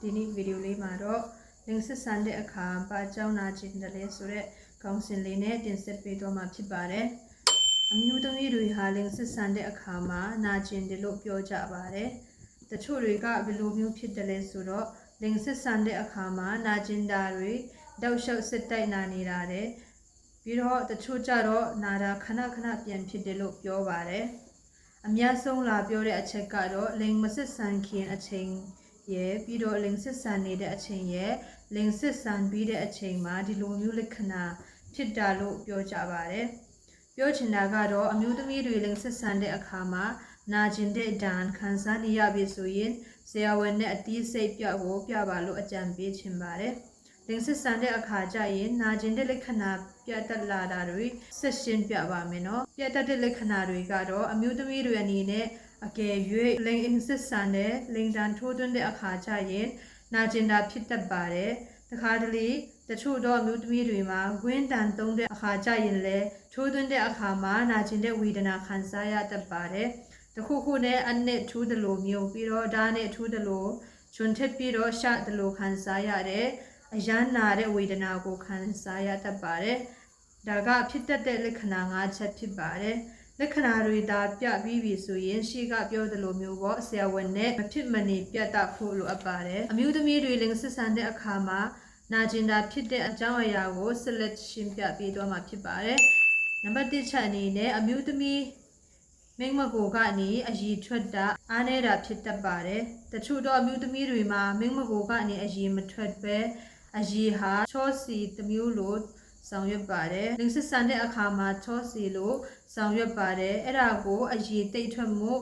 ဒီနေ့ဗီဒီယိုလေးမှာတော့လင်းစစ်ဆန်တဲ့အခါဘာကြောင့်နာကျင်တယ်လဲဆိုတော့ခေါင်းစဉ်လေးနဲ့တင်ဆက်ပေးတော့မှာဖြစ်ပါတယ်အမျိုးသမီးတွေဟာလင်းစစ်ဆန်တဲ့အခါမှာနာကျင်တယ်လို့ပြောကြပါတယ်တချို့တွေကဘယ်လိုမျိုးဖြစ်တယ်လဲဆိုတော့လင်းစစ်ဆန်တဲ့အခါမှာနာကျင်တာတွေတောက်လျှောက်စစ်တိုက်နာနေတာတဲ့ပြီးတော့တချို့ကြတော့နာတာခဏခဏပြန်ဖြစ်တယ်လို့ပြောပါတယ်အများဆုံးလာပြောတဲ့အချက်ကတော့လိန်မစစ်ဆန်ခင်အချိန် ရဲ့ပြီးတော့လိန်စစ်ဆန်နေတဲ့အချိန်ရဲ့လိန်စစ်ဆန်ပြီးတဲ့အချိန်မှာဒီလိုမျိုးလက္ခဏာဖြစ်တာလို့ပြောကြပါတယ်ပြောချင်တာကတော့အမျိုးသမီးတွေလိန်စစ်ဆန်တဲ့အခါမှာနာကျင်တဲ့ဒဏ်ခံစားနေရပြီဆိုရင်ဆရာဝန်နဲ့အတီးစိတ်ပြဖို့ပြပါလို့အကြံပေးချင်ပါတယ်လင်းစစ်ဆန်တဲ့အခါကျရင်နာကျင်တဲ့လက္ခဏာပြတ်တက်လာတာတွေဆက်ရှင်းပြပါမယ်နော်ပြတ်တက်တဲ့လက္ခဏာတွေကတော့အမျိုးသမီးတွေအနေနဲ့ အကယ်၍လိန်အင်းစစ်ဆန်တဲ့လိန်တန်ထိုးသွင်းတဲ့အခါကျရင်နာကျင်တာဖြစ်တတ်ပါတယ်တခါတလေတချို့တော့အမျိုးသမီးတွေမှာဝင်းတန်သုံးတဲ့အခါကျရင်လည်းထိုးသွင်းတဲ့အခါမှာနာကျင်တဲ့ဝေဒနာခံစားရတတ်ပါတယ်တခုခုနဲ့အနစ်ထူးတယ်လို့မျိုးပြီးတော့ဒါနဲ့ထူးတယ်လို့ချွန်ထက်ပြီးတော့ရှတယ်လို့ခံစားရတဲ့အရန်နာတဲ့ဝေဒနာကိုခံစားရတတ်ပါတယ်။ဒါကဖြစ်တတ်တဲ့လက္ခဏာ၅ချက်ဖြစ်ပါတယ်။ လက္ခဏာတွေဒါပြပြီးပြီဆိုရင်ရှေ့ကပြောသလိုမျိုးပေါ့ဆရာဝန်နဲ့မဖြစ်မနေပြတ်တတ်ဖို့လိုအပ်ပါတယ်။အမျိုးသမီးတွေလင်စစ်ဆန်တဲ့အခါမှာနာကျင်တာဖြစ်တဲ့အကြောင်းအရာကိုဆက်လက်ရှင်းပြပေးသွားမှာဖြစ်ပါတယ်။နံပါတ်1ချက်အနေနဲ့အမျိုးသမီးမိန်းမကိုကနေအည်ထွက်တာအားနေတာဖြစ်တတ်ပါတယ်။တချို့တော့အမျိုးသမီးတွေမှာမိန်းမကိုကနေအည်မထွက်ပဲအရည်ဟာချောစီတစ်မျိုးလို့ ဆောင်ရွက်ပါတယ်။လင်းစစ်ဆန်တဲ့အခါမှာချောစီလို့ဆောင်ရွက်ပါတယ်။အဲ့ဒါကိုအရည်တိတ်ထွက်မှု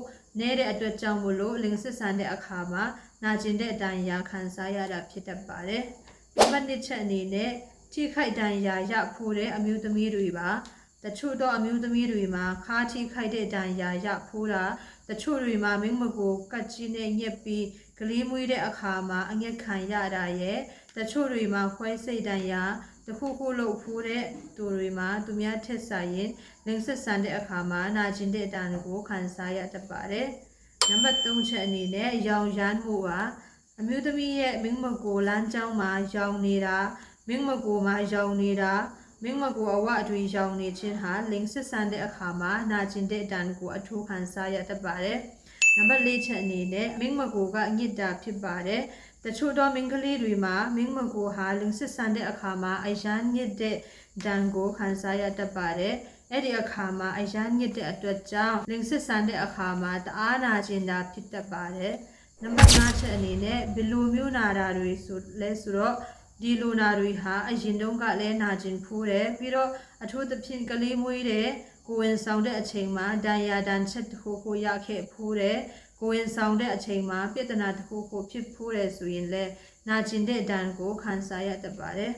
နေတဲ့အတွက်ကြောင့်မလို့လင်းစစ်ဆန်တဲ့အခါမှာနာကျင်တဲ့အတိုင်းရာခံစားရတာဖြစ်တတ်ပါတယ်။ဒီပတ်နှစ်ချက်အနေနဲ့ထိခိုက်တိုင်းရာရဖို့တဲ့အမျိုးသမီးတွေပါတချို့တော့အမျိုးသမီးတွေမှာခါထိခိုက်တဲ့အတိုင်းရာရဖို့တာတချို့တွေမှာမင်းမကိုကတ်ကြီးနဲ့ညက်ပြီးကလေးမွေးတဲ့အခါမှာအငက်ခံရတာရဲ့တချို့တွေမှာခွဲစိတ်တန်ရာ တခုခုလို့ဖူးတဲ့သူတွေမှာသူများထက်ဆိုင်ရင်လင်းဆက်ဆန်တဲ့အခါမှာနာကျင်တဲ့အတန်ကိုခံစားရတတ်ပါတယ်။နံပါတ်3ချက်အနေနဲ့ရောင်ရမ်းမှုပါအမျိုးသမီးရဲ့မင်းမကိုလမ်းကြောင်းမှာရောင်နေတာမင်းမကိုမှာရောင်နေတာမင်းမကိုအဝအထွေရောင်နေခြင်းဟာလင်းဆက်ဆန်တဲ့အခါမှာနာကျင်တဲ့အတန်ကိုအထူးခံစားရတတ်ပါတယ်။နံပါတ်၄ချက်အနေနဲ့မင်းမကိုကညစ်တာဖြစ်ပါတယ်။ တချို့တော့မင်းကလေးတွေမှာမင်းမကိုဟာလင်းစစ်ဆန်တဲ့အခါမှာအရန်ညစ်တဲ့ဒဏ်ကိုခံစားရတတ်ပါတယ်။အဲ့ဒီအခါမှာအရန်ညစ်တဲ့အတွက်ကြောင့်လင်းစစ်ဆန်တဲ့အခါမှာတအားနာကျင်တာဖြစ်တတ်ပါတယ်။နံပါတ်5ချက်အနေနဲ့ဘယ်လိုမျိုးနာတာတွေဆိုလဲဆိုတော့ဒီလူနာတွေဟာအရင်တုန်းကလည်းနာကျင်ဖူးတယ်ပြီးတော့အထူးသဖြင့်ကလေးမွေးတဲ့ကိုဝင်ဆောင်တဲ့အချိန်မှာဒဏ်ရာဒဏ်ချက်တစ်ခုခုရခဲ့ဖူးတယ် ကိုဝင်ဆောင်တဲ့အချိန်မှာပြဿနာတစ်ခုခုဖြစ်ဖူးတယ်ဆိုရင်လည်းနာကျင်တဲ့ဒဏ်ကိုခံစားရတတ်ပါတယ်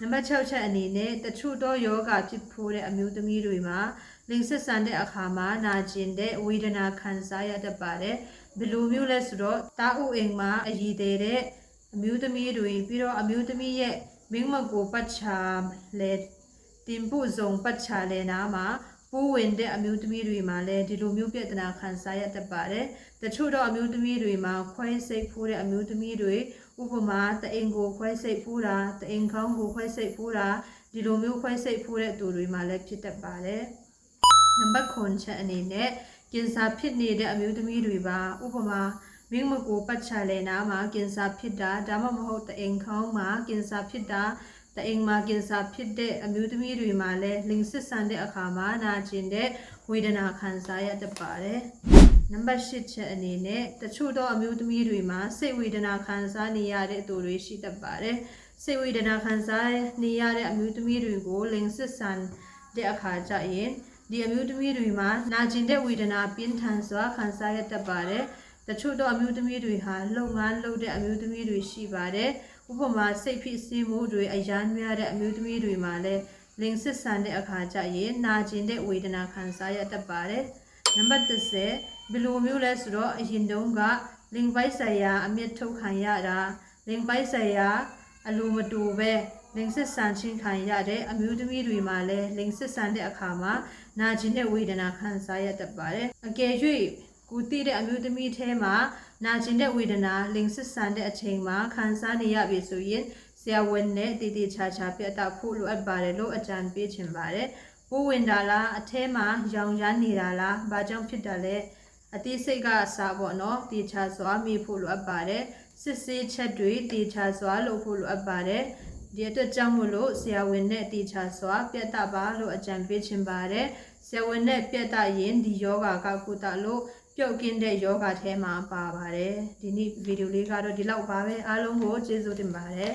နံပါတ်6ချက်အနေနဲ့တချို့သောယောဂဖြစ်ဖူးတဲ့အမျိုးသမီးတွေမှာလင်ဆက်ဆန်တဲ့အခါမှာနာကျင်တဲ့ဝေဒနာခံစားရတတ်ပါတယ်ဘယ်လိုမျိုးလဲဆိုတော့တာဥအိမ်မှာအည်သေးတဲ့အမျိုးသမီးတွေပြီးတော့အမျိုးသမီးရဲ့မင်းမကိုပတ်ချာလဲတင်ပုဇုံပတ်ချာလဲနာမှာ ပိုးဝင်တဲ့အမျိုးသမီးတွေမှာလည်းဒီလိုမျိုးပြဿနာခံစားရတတ်ပါတယ်။တချို့တော့အမျိုးသမီးတွေမှာခွဲစိတ်ဖိုးတဲ့အမျိုးသမီးတွေဥပမာတအိမ်ကိုခွဲစိတ်ဖိုးတာတအိမ်ခေါင်းကိုခွဲစိတ်ဖိုးတာဒီလိုမျိုးခွဲစိတ်ဖိုးတဲ့သူတွေမှာလည်းဖြစ်တတ်ပါတယ်။နံပါတ်9ချက်အနေနဲ့ကင်ဆာဖြစ်နေတဲ့အမျိုးသမီးတွေပါဥပမာမင်းမကိုပတ်ချလဲနာမှာကင်ဆာဖြစ်တာဒါမှမဟုတ်တအိမ်ခေါင်းမှာကင်ဆာဖြစ်တာ တအိမ်မှာကင်ဆာဖြစ်တဲ့အမျိုးသမီးတွေမှာလည်းလင်စစ်ဆန်တဲ့အခါမှာနာကျင်တဲ့ဝေဒနာခံစားရတတ်ပါတယ်။နံပါတ်8ချက်အနေနဲ့တချို့သောအမျိုးသမီးတွေမှာစိတ်ဝေဒနာခံစားနေရတဲ့သူတွေရှိတတ်ပါတယ်။စိတ်ဝေဒနာခံစားနေရတဲ့အမျိုးသမီးတွေကိုလင်စစ်ဆန်တဲ့အခါကျရင်ဒီအမျိုးသမီးတွေမှာနာကျင်တဲ့ဝေဒနာပြင်းထန်စွာခံစားရတတ်ပါတယ်။ တချို့သောအမျိုးသမီးတွေဟာလုပ်ငန်းလုပ်တဲ့အမျိုးသမီးတွေရှိပါတယ်။ဥပမာစိတ်ဖြစ်စီးမှုတွေအရန်များတဲ့အမျိုးသမီးတွေမှာလည်းလင်စစ်ဆန်တဲ့အခါကျရင်နာကျင်တဲ့ဝေဒနာခံစားရတတ်ပါတယ်။နံပါတ်30ဘယ်လိုမျိုးလဲဆိုတော့အရင်တုန်းကလင်ပိုက်ဆိုင်ရာအမြင့်ထုတ်ခံရတာလင်ပိုက်ဆိုင်ရာအလိုမတူပဲလင်စစ်ဆန်ချင်းခံရတဲ့အမျိုးသမီးတွေမှာလည်းလင်စစ်ဆန်တဲ့အခါမှာနာကျင်တဲ့ဝေဒနာခံစားရတတ်ပါတယ်။အကယ်၍ ကိုတည်တဲ့အမျိုးသမီးထဲမှာနာကျင်တဲ့ဝေဒနာလင်စစ်ဆန်တဲ့အချိန်မှာခံစားနေရပြီဆိုရင်ဆရာဝန်နဲ့တည်တည်ချာချာပြတ်တော့ဖို့လိုအပ်ပါတယ်လို့အကြံပေးချင်ပါတယ်။ပိုးဝင်တာလားအထဲမှာရောင်ရမ်းနေတာလားဘာကြောင့်ဖြစ်တာလဲအသေးစိတ်ကအစားပေါ့နော်တည်ချာစွာမိဖို့လိုအပ်ပါတယ်။စစ်ဆေးချက်တွေတည်ချာစွာလုပ်ဖို့လိုအပ်ပါတယ်။ဒီအတွက်ကြောင့်မို့လို့ဆရာဝန်နဲ့တည်ချာစွာပြတ်တော့ပါလို့အကြံပေးချင်ပါတယ်။ဆရာဝန်နဲ့ပြတ်တော့ရင်ဒီယောဂကကုသလို့ ပြုတ်ကင်းတဲ့ယောဂထဲမှာပါပါတယ်ဒီနေ့ဗီဒီယိုလေးကတော့ဒီလောက်ပါပဲအားလုံးကိုကျေးဇူးတင်ပါတယ်